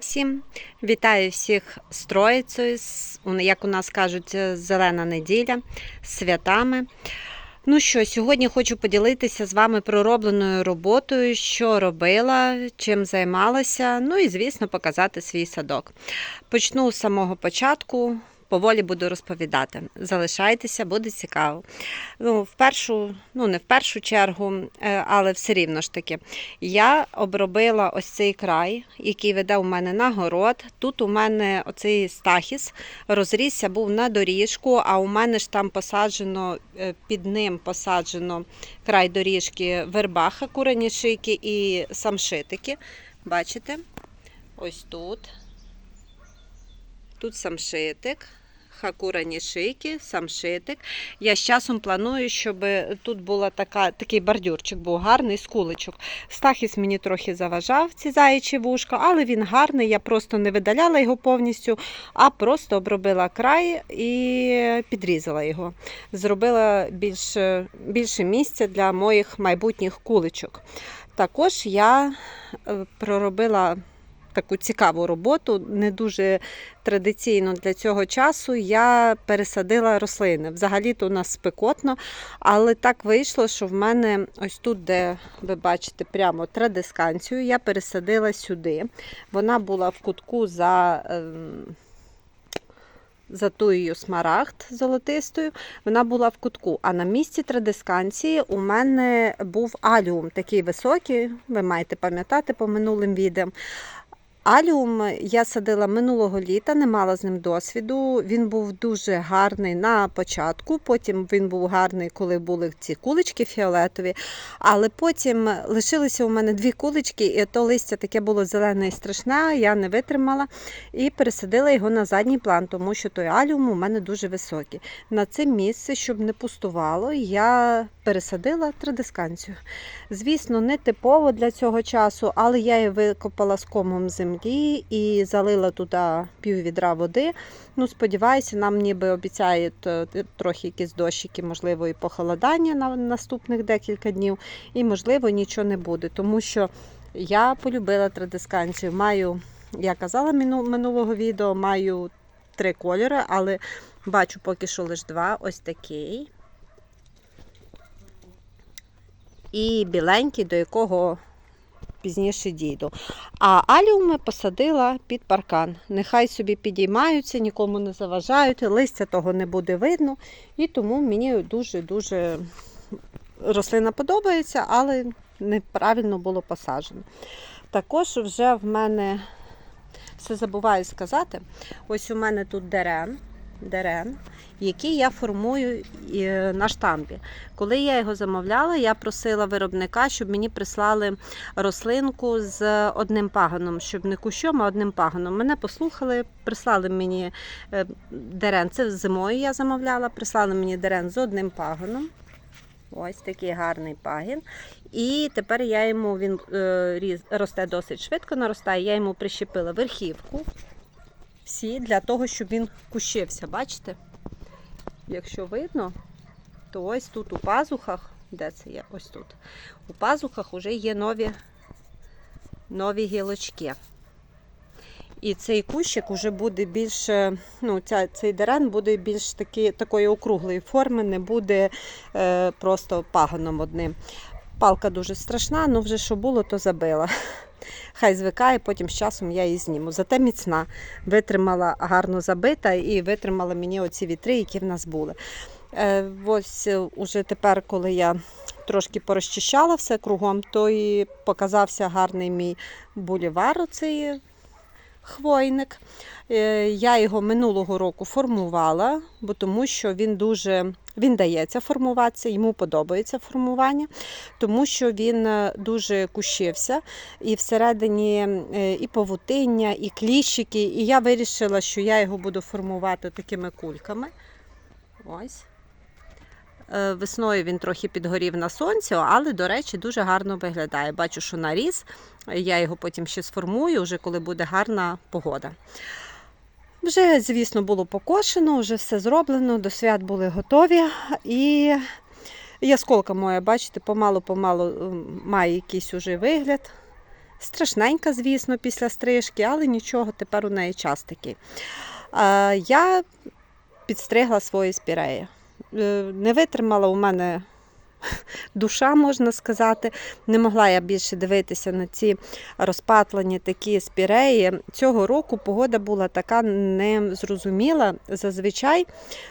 Всім вітаю всіх з Троїцею, як у нас кажуть, е, зелена неділя, з святами. Ну що, сьогодні хочу поділитися з вами проробленою роботою, що робила, чим займалася, ну і, звісно, показати свій садок. Почну з самого початку, поволі буду розповідати. Залишайтеся, буде цікаво. Ну, в першу, ну не в першу чергу, е, але все рівно ж таки. Я обробила ось цей край, який веде у мене на город. Тут у мене оцей стахіс розрісся, був на доріжку, а у мене ж там посаджено, е, під ним посаджено край доріжки вербаха, курені шийки і самшитики. Бачите? Ось тут. Тут самшитик. Хакурані шийки, самшитик. Я з часом планую, щоб тут була така, такий бордюрчик був гарний з куличок. Стахіс мені трохи заважав, ці заячі вушка, але він гарний. Я просто не видаляла його повністю, а просто обробила край і підрізала його. Зробила більше, більше місця для моїх майбутніх куличок. Також я е, проробила таку цікаву роботу, не дуже традиційно для цього часу. Я пересадила рослини. Взагалі-то у нас спекотно, але так вийшло, що в мене ось тут, де ви бачите прямо традисканцію, я пересадила сюди. Вона була в кутку за. ем, За туєю смарагд золотистою, вона була в кутку. А на місці традисканції у мене був аліум, такий високий, ви маєте пам'ятати по минулим відео. Аліум я садила минулого літа, не мала з ним досвіду. Він був дуже гарний на початку, потім він був гарний, коли були ці кулички фіолетові. Але потім лишилися у мене дві кулички, і то листя таке було зелене і страшне, я не витримала і пересадила його на задній план, тому що той аліум у мене дуже високий. На це місце, щоб не пустувало, я пересадила традисканцію. Звісно, не типово для цього часу, але я її викопала з комом землі і залила туди пів відра води. Ну, сподіваюся, нам ніби обіцяють е, трохи якісь дощики, можливо, і похолодання на наступних декілька днів, і, можливо, нічого не буде, тому що я полюбила традисканцію. Маю, я казала минулого відео, маю три кольори, але бачу поки що лише два. Ось такий. І біленький, до якого пізніше дійду. А аліуми посадила під паркан. Нехай собі підіймаються, нікому не заважають, листя того не буде видно. І тому мені дуже-дуже рослина подобається, але неправильно було посаджено. Також вже в мене все забуваю сказати. Ось у мене тут дерен. Дерен, який я формую е, на штампі. Коли я його замовляла, я просила виробника, щоб мені прислали рослинку з одним паганом, щоб не кущом, а одним паганом. Мене послухали, прислали мені е, дерен. Це зимою я замовляла, прислали мені дерен з одним паганом. Ось такий гарний пагін. І тепер я йому він е, росте досить швидко, наростає. Я йому прищепила верхівку всі для того, щоб він кущився. Бачите? Якщо видно, то ось тут у пазухах, де це є? Ось тут. У пазухах вже є нові, нові гілочки. І цей кущик вже буде більш, ну, ця, цей дерен буде більш таки, такої округлої форми, не буде е, просто пагоном одним. Палка дуже страшна, ну вже що було, то забила. Хай звикає, потім з часом я її зніму. Зате міцна, витримала гарно забита і витримала мені оці вітри, які в нас були. Е, ось е, уже тепер, коли я трошки порозчищала все кругом, то і показався гарний мій булівар, оцей хвойник. Е, Я його минулого року формувала, бо тому що він дуже він дається формуватися, йому подобається формування, тому що він е, дуже кущився і всередині е, і павутиння, і кліщики. І я вирішила, що я його буду формувати такими кульками. Ось. Е, Весною він трохи підгорів на сонці, але, до речі, дуже гарно виглядає. Бачу, що наріс. Я його потім ще сформую, вже коли буде гарна погода. Вже, звісно, було покошено, вже все зроблено, до свят були готові. І ясколка моя, бачите, помалу-помалу має якийсь уже вигляд. Страшненька, звісно, після стрижки, але нічого, тепер у неї час такий. Я підстригла свої спіреї. Е, Не витримала у мене душа, можна сказати. Не могла я більше дивитися на ці розпатлені такі спіреї. Цього року погода була така незрозуміла. Зазвичай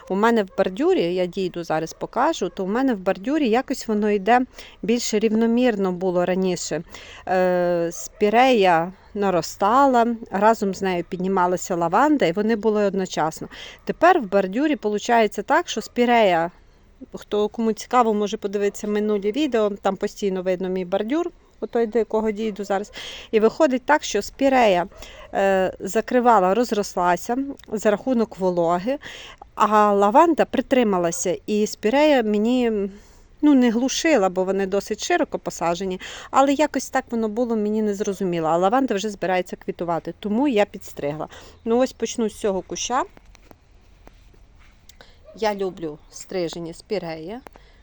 у мене в бордюрі, я дійду зараз покажу, то у мене в бордюрі якось воно йде більше рівномірно було раніше. Е, Спірея наростала, разом з нею піднімалася лаванда, і вони були одночасно. Тепер в бордюрі виходить так, що спірея, хто кому цікаво, може подивитися минулі відео, там постійно видно мій бордюр, отой, до якого дійду зараз. І виходить так, що спірея е, закривала, розрослася за рахунок вологи, а лаванда притрималася, і спірея мені. Ну, не глушила, бо вони досить широко посаджені, але якось так воно було мені не зрозуміло. А лаванда вже збирається квітувати, тому я підстригла. Ну, ось почну з цього куща. Я люблю стрижені спіреї.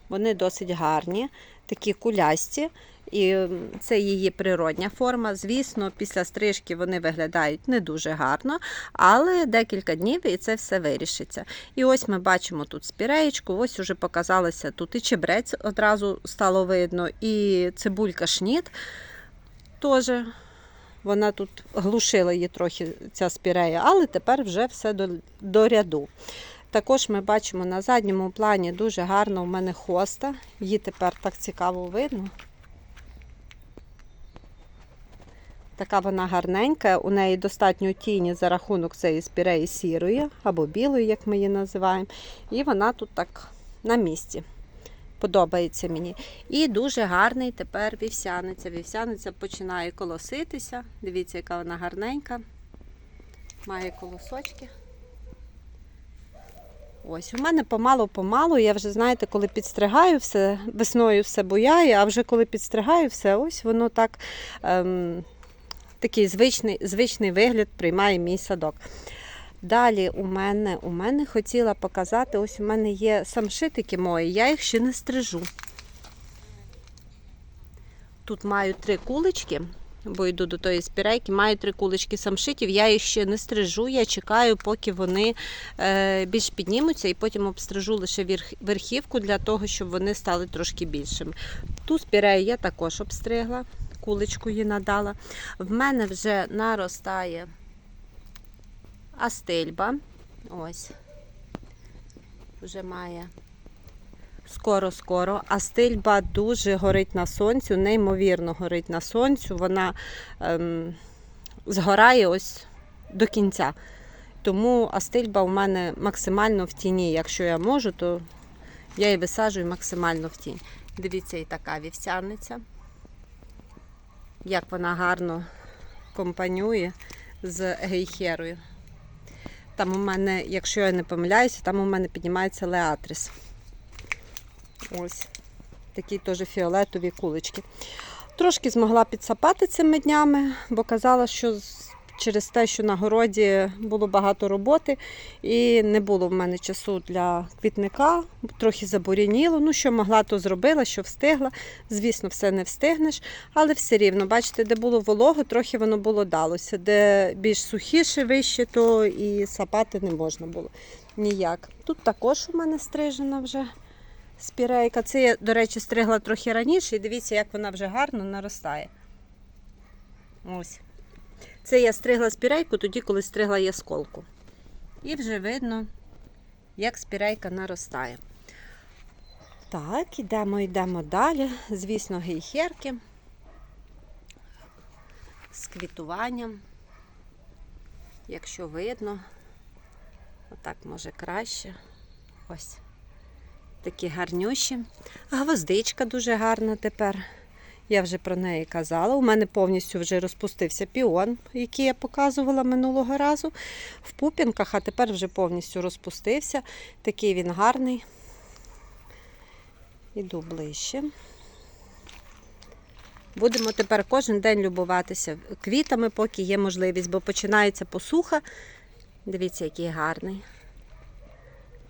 Вони досить гарні, такі кулясті. І це її природня форма. Звісно, після стрижки вони виглядають не дуже гарно, але декілька днів і це все вирішиться. І ось ми бачимо тут спіреєчку, ось уже показалося тут і чебрець одразу стало видно, і цибулька шніт теж. Вона тут глушила її трохи ця спірея, але тепер вже все до, до ряду. Також ми бачимо на задньому плані дуже гарно у мене хоста. Її тепер так цікаво видно. Така вона гарненька, у неї достатньо тіні за рахунок цієї спіреї сірої або білої, як ми її називаємо. І вона тут так на місці. Подобається мені. І дуже гарний тепер вівсяниця. Вівсяниця починає колоситися. Дивіться, яка вона гарненька. Має колосочки. Ось, у мене помалу-помалу, я вже, знаєте, коли підстригаю все, весною все буяє, а вже коли підстригаю все, ось воно так, ем, такий звичний, звичний вигляд приймає мій садок. Далі у мене, у мене хотіла показати, ось у мене є самшитики мої, я їх ще не стрижу. Тут маю три кулички, бо йду до тої спірейки, маю три кулички самшитів, я їх ще не стрижу, я чекаю, поки вони е, більш піднімуться, і потім обстрижу лише верх, верхівку для того, щоб вони стали трошки більшими. Ту спірею я також обстригла, куличку їй надала. В мене вже наростає астильба. Ось. Вже має скоро-скоро. Астильба дуже горить на сонцю, неймовірно горить на сонцю. Вона ем, згорає ось до кінця. Тому астильба у мене максимально в тіні. Якщо я можу, то я її висаджую максимально в тінь. Дивіться, і така вівсяниця. Як вона гарно компанює з гейхерою. Там у мене, якщо я не помиляюся, там у мене піднімається леатрис. Ось такі теж фіолетові кулички. Трошки змогла підсапати цими днями, бо казала, що через те, що на городі було багато роботи, і не було в мене часу для квітника, трохи забуряніло. Ну, що могла, то зробила, що встигла. Звісно, все не встигнеш, але все рівно, бачите, де було волого, трохи воно було далося. Де більш сухіше, вище, то і сапати не можна було ніяк. Тут також у мене стрижена вже спірейка. Це я, до речі, стригла трохи раніше, і дивіться, як вона вже гарно наростає. Ось. Це я стригла спірейку тоді, коли стригла ясколку. І вже видно, як спірейка наростає. Так, ідемо, йдемо далі. Звісно, гейхерки з квітуванням. Якщо видно, отак може краще. Ось такі гарнющі. Гвоздичка дуже гарна тепер. Я вже про неї казала. У мене повністю вже розпустився піон, який я показувала минулого разу в пупінках, а тепер вже повністю розпустився. Такий він гарний. Іду ближче. Будемо тепер кожен день любуватися квітами, поки є можливість, бо починається посуха. Дивіться, який гарний.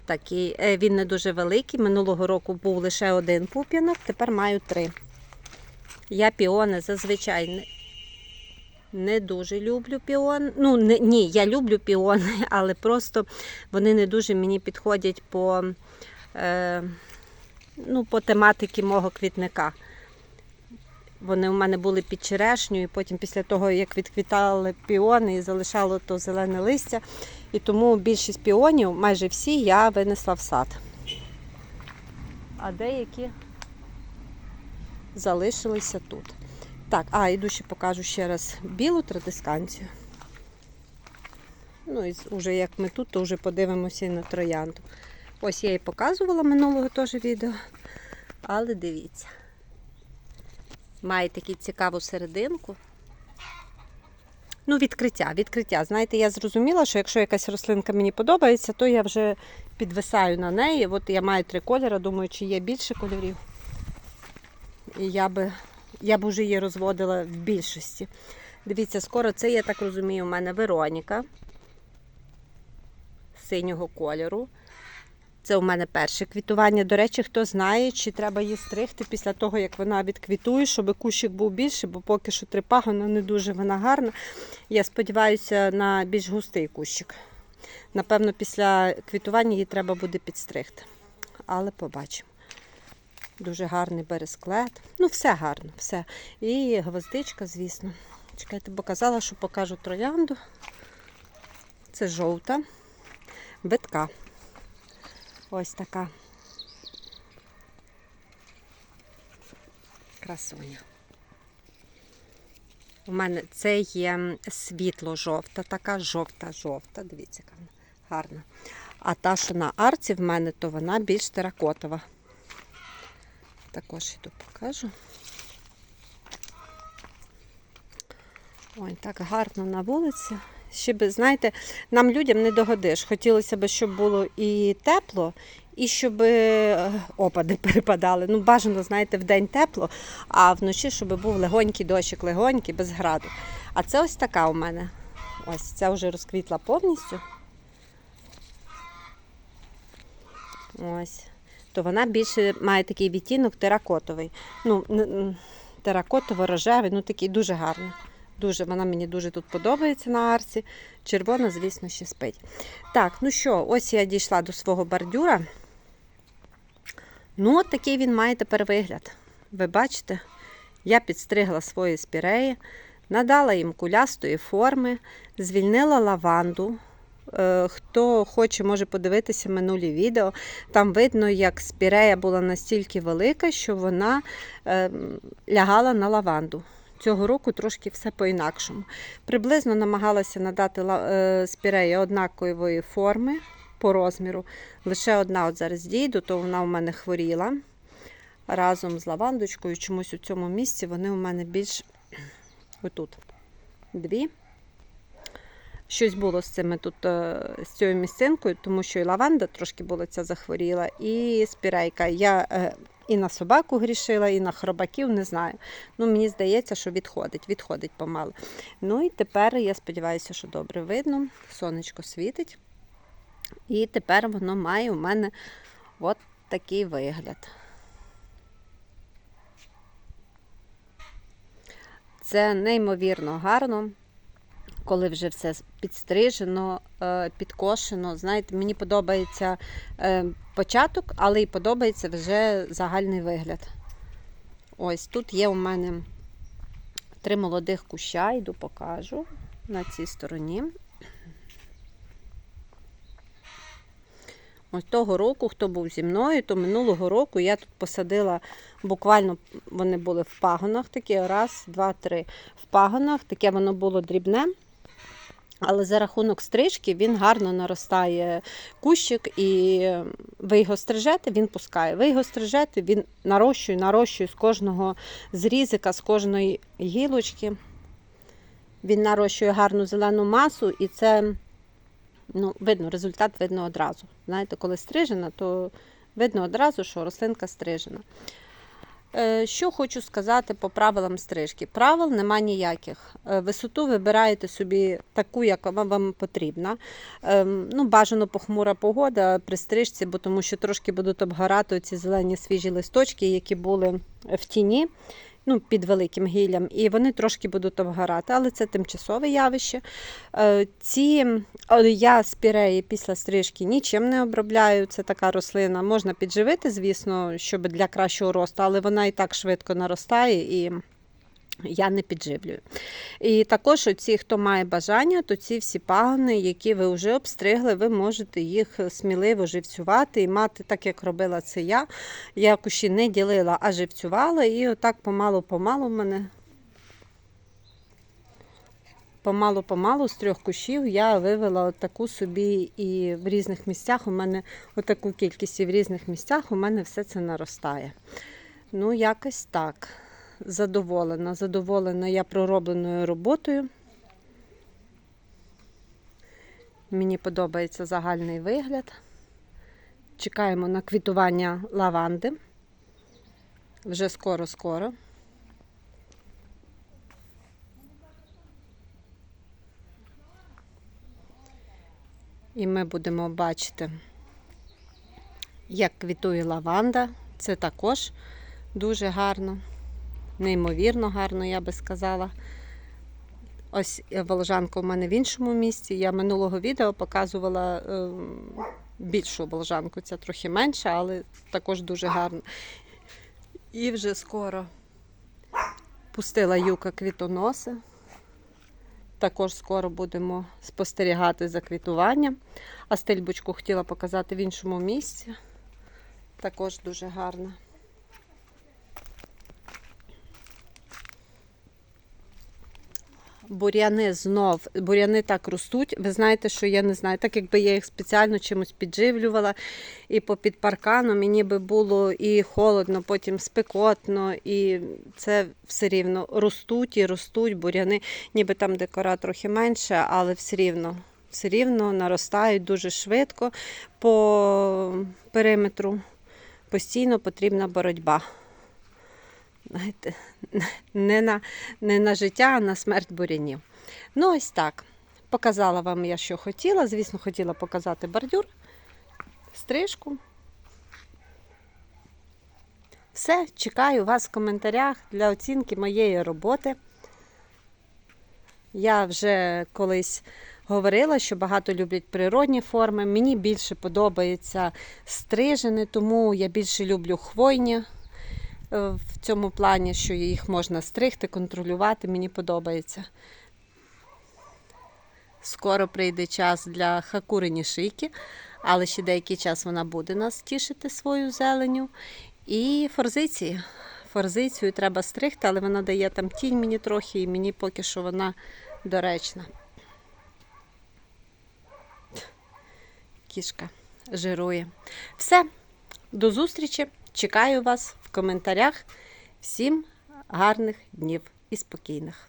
Такий, е, він не дуже великий. Минулого року був лише один пуп'янок, тепер маю три. Я піони зазвичай не, дуже люблю піон. Ну, не, ні, я люблю піони, але просто вони не дуже мені підходять по, е, ну, по тематиці мого квітника. Вони у мене були під черешню, і потім після того, як відквітали піони і залишало то зелене листя. І тому більшість піонів, майже всі, я винесла в сад. А деякі залишилися тут. Так, а йду ще покажу ще раз білу традисканцію. Ну, і вже як ми тут, то вже подивимося і на троянду. Ось я і показувала минулого теж відео. Але дивіться. Має таку цікаву серединку. Ну, відкриття, відкриття. Знаєте, я зрозуміла, що якщо якась рослинка мені подобається, то я вже підвисаю на неї. От я маю три кольори, думаю, чи є більше кольорів. І я би, я б вже її розводила в більшості. Дивіться, скоро це, я так розумію, у мене Вероніка синього кольору. Це у мене перше квітування. До речі, хто знає, чи треба її стригти після того, як вона відквітує, щоб кущик був більший, бо поки що три не дуже вона гарна. Я сподіваюся на більш густий кущик. Напевно, після квітування її треба буде підстригти. Але побачимо. Дуже гарний бересклет. Ну, все гарно, все. І гвоздичка, звісно. Чекайте, бо казала, що покажу троянду. Це жовта, битка. Ось така. Красуня. У мене це є світло-жовта, така жовта-жовта. Дивіться, яка вона гарна. А та, що на арці в мене, то вона більш теракотова. Також іду покажу. Ой, так гарно на вулиці. Ще би, знаєте, нам людям не догодиш. Хотілося б, щоб було і тепло, і щоб е, опади перепадали. Ну, бажано, знаєте, в день тепло, а вночі, щоб був легонький дощик, легонький, без граду. А це ось така у мене. Ось ця вже розквітла повністю. Ось. То вона більше має такий відтінок теракотовий. Ну, теракотово-рожевий, ну такий дуже гарний. Дуже, Вона мені дуже тут подобається на арці. Червона, звісно, ще спить. Так, ну що, ось я дійшла до свого бордюра. Ну, от такий він має тепер вигляд. Ви бачите, я підстригла свої спіреї, надала їм кулястої форми, звільнила лаванду. Е, Хто хоче, може подивитися минулі відео. Там видно, як спірея була настільки велика, що вона е, лягала на лаванду. Цього року трошки все по-інакшому. Приблизно намагалася надати е, спіреї однакової форми по розміру. Лише одна от зараз дійду, то вона у мене хворіла разом з лавандочкою. Чомусь у цьому місці вони у мене більш отут дві. Щось було з цими тут, е, з цією місцинкою, тому що і лаванда трошки була ця захворіла, і спірейка. Я е, і на собаку грішила, і на хробаків, не знаю. Ну, Мені здається, що відходить, відходить помалу. Ну і тепер я сподіваюся, що добре видно. Сонечко світить. І тепер воно має у мене от такий вигляд. Це неймовірно гарно коли вже все підстрижено, е, підкошено. Знаєте, мені подобається е, початок, але й подобається вже загальний вигляд. Ось тут є у мене три молодих куща, йду покажу на цій стороні. Ось того року, хто був зі мною, то минулого року я тут посадила, буквально вони були в пагонах, такі раз, два, три. В пагонах таке воно було дрібне. Але за рахунок стрижки він гарно наростає кущик, і ви його стрижете, він пускає. Ви його стрижете, він нарощує, нарощує з кожного зрізика, з кожної гілочки. Він нарощує гарну зелену масу, і це ну, видно, результат видно одразу. Знаєте, коли стрижена, то видно одразу, що рослинка стрижена. Е, що хочу сказати по правилам стрижки. Правил нема ніяких. Е, висоту вибираєте собі таку, яка вам потрібна. Ем, ну, Бажано похмура погода при стрижці, бо тому що трошки будуть обгорати ці зелені свіжі листочки, які були в тіні. Ну, під великим гіллям, і вони трошки будуть обгорати, але це тимчасове явище. Е, Ці я спіреї після стрижки нічим не обробляю. Це така рослина. Можна підживити, звісно, щоб для кращого росту, але вона і так швидко наростає і. Я не підживлюю. І також оці, хто має бажання, то ці всі пагони, які ви вже обстригли, ви можете їх сміливо живцювати і мати, так як робила це я. Я кущі не ділила, а живцювала. І отак помалу-помалу в мене. Помалу-помалу з трьох кущів я вивела таку собі і в різних місцях у мене отаку кількість і в різних місцях у мене все це наростає. Ну, якось так задоволена. Задоволена я проробленою роботою. Мені подобається загальний вигляд. Чекаємо на квітування лаванди. Вже скоро-скоро. І ми будемо бачити, як квітує лаванда. Це також дуже гарно неймовірно гарно, я би сказала. Ось волжанка у мене в іншому місці. Я минулого відео показувала е, більшу волжанку, ця трохи менша, але також дуже гарна. І вже скоро пустила юка квітоноси. Також скоро будемо спостерігати за квітуванням. А стильбочку хотіла показати в іншому місці. Також дуже гарна. Буряни знов, буряни так ростуть. Ви знаєте, що я не знаю, так якби я їх спеціально чимось підживлювала і попід парканом, і ніби було і холодно, потім спекотно, і це все рівно ростуть і ростуть буряни, ніби там декора трохи менше, але все рівно. Все рівно наростають дуже швидко по периметру. Постійно потрібна боротьба знаєте, не на, не на життя, а на смерть бурянів. Ну, ось так. Показала вам я, що хотіла. Звісно, хотіла показати бордюр, стрижку. Все, чекаю вас в коментарях для оцінки моєї роботи. Я вже колись говорила, що багато люблять природні форми. Мені більше подобається стрижені, тому я більше люблю хвойні в цьому плані, що їх можна стригти, контролювати, мені подобається. Скоро прийде час для хакурені шийки, але ще деякий час вона буде нас тішити свою зеленю. І форзиції. Форзицію треба стригти, але вона дає там тінь мені трохи, і мені поки що вона доречна. Кішка жирує. Все, до зустрічі! Чекаю вас в коментарях. Всім гарних днів і спокійних.